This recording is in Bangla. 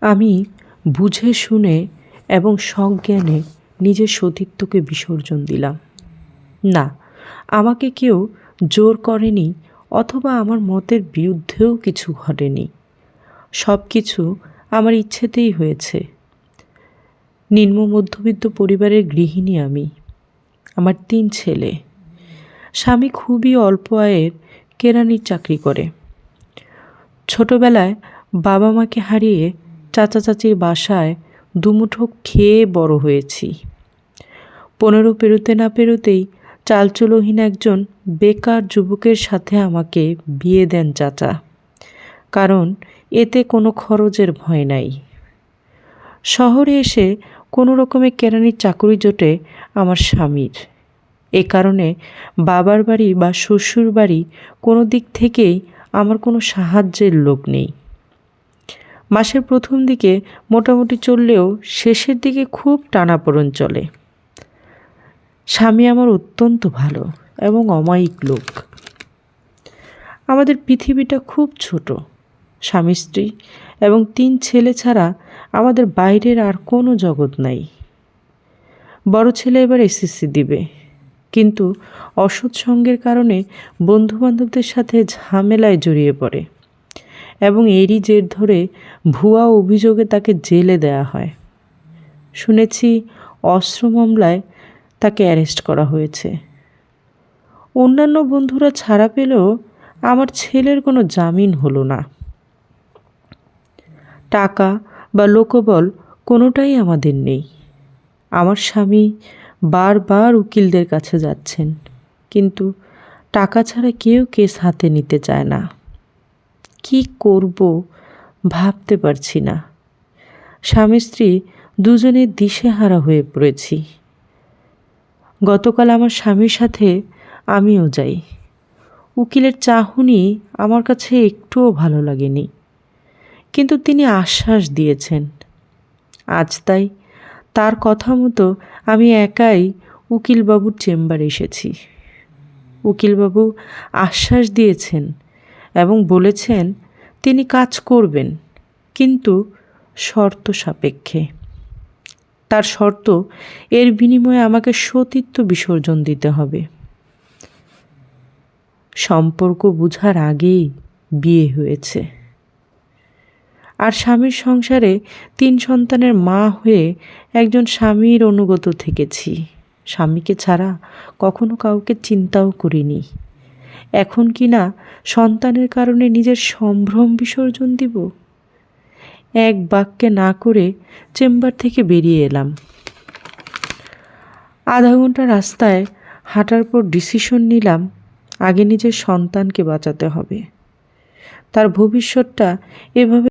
আমি বুঝে শুনে এবং সজ্ঞানে নিজের সতীত্বকে বিসর্জন দিলাম। না, আমাকে কেউ জোর করেনি অথবা আমার মতের বিরুদ্ধেও কিছু ঘটেনি। সব কিছু আমার ইচ্ছেতেই হয়েছে। নিম্ন মধ্যবিত্ত পরিবারের গৃহিণী আমি। আমার তিন ছেলে। স্বামী খুবই অল্প আয়ের, কেরানির চাকরি করে। ছোটবেলায় বাবা মাকে হারিয়ে চাচা চাচির বাসায় দুমুঠো খেয়ে বড় হয়েছি। পনেরো পেরোতে না পেরোতেই চালচুলোহীন একজন বেকার যুবকের সাথে আমাকে বিয়ে দেন চাচা। কারণ এতে কোনো খরচের ভয় নাই। শহরে এসে কোনো রকমে কেরানির চাকরি জোটে আমার স্বামীর। এ কারণে বাবার বাড়ি বা শ্বশুর বাড়ি কোনো দিক থেকেই আমার কোনো সাহায্যের লোক নেই। মাসের প্রথম দিকে মোটামুটি চললেও শেষের দিকে খুব টানাপোড়ন চলে। স্বামী আমার অত্যন্ত ভালো এবং অমায়িক লোক। আমাদের পৃথিবীটা খুব ছোট, স্বামী স্ত্রী এবং তিন ছেলে ছাড়া আমাদের বাইরের আর কোনো জগৎ নাই। বড় ছেলে এবার এসএসসি দিবে। কিন্তু অসৎ সঙ্গের কারণে বন্ধুবান্ধবদের সাথে ঝামেলায় জড়িয়ে পড়ে। এবং এরই জের ধরে ভুয়া অভিযোগে তাকে জেলে দেয়া হয়। শুনেছি অস্ত্র মামলায় তাকে অ্যারেস্ট করা হয়েছে। অন্যান্য বন্ধুরা ছাড়া পেলেও আমার ছেলের কোনো জামিন হলো না। টাকা বা লোকবল কোনোটাই আমাদের নেই। আমার স্বামী বারবার উকিলদের কাছে যাচ্ছেন, কিন্তু টাকা ছাড়া কেউ কেস হাতে নিতে চায় না। কি করব ভাবতে পারছি না। স্বামী স্ত্রী দুজনে দিশেহারা হয়ে পড়েছি। গতকাল আমার স্বামীর সাথে আমিও যাই। উকিলের চাহনি আমার কাছে একটুও ভালো লাগেনি। কিন্তু তিনি আশ্বাস দিয়েছেন। আজ তাই তার কথা মতো আমি একাই উকিলবাবুর চেম্বারে এসেছি। উকিলবাবু আশ্বাস দিয়েছেন এবং বলেছেন তিনি কাজ করবেন, কিন্তু শর্ত সাপেক্ষে। তার শর্ত, এর বিনিময়ে আমাকে সতীত্ব বিসর্জন দিতে হবে। সম্পর্ক বুঝার আগেই বিয়ে হয়েছে। আর স্বামীর সংসারে তিন সন্তানের মা হয়ে একজন স্বামীর অনুগত থেকেছি। স্বামীকে ছাড়া কখনো কাউকে চিন্তাও করিনি। এখন কি না সন্তানের কারণে নিজের সম্ভ্রম বিসর্জন দিব? এক বাক্যে না করে চেম্বার থেকে বেরিয়ে এলাম। আধা ঘণ্টা রাস্তায় হাঁটার পর ডিসিশন নিলাম, আগে নিজের সন্তানকে বাঁচাতে হবে। তার ভবিষ্যৎটা এভাবে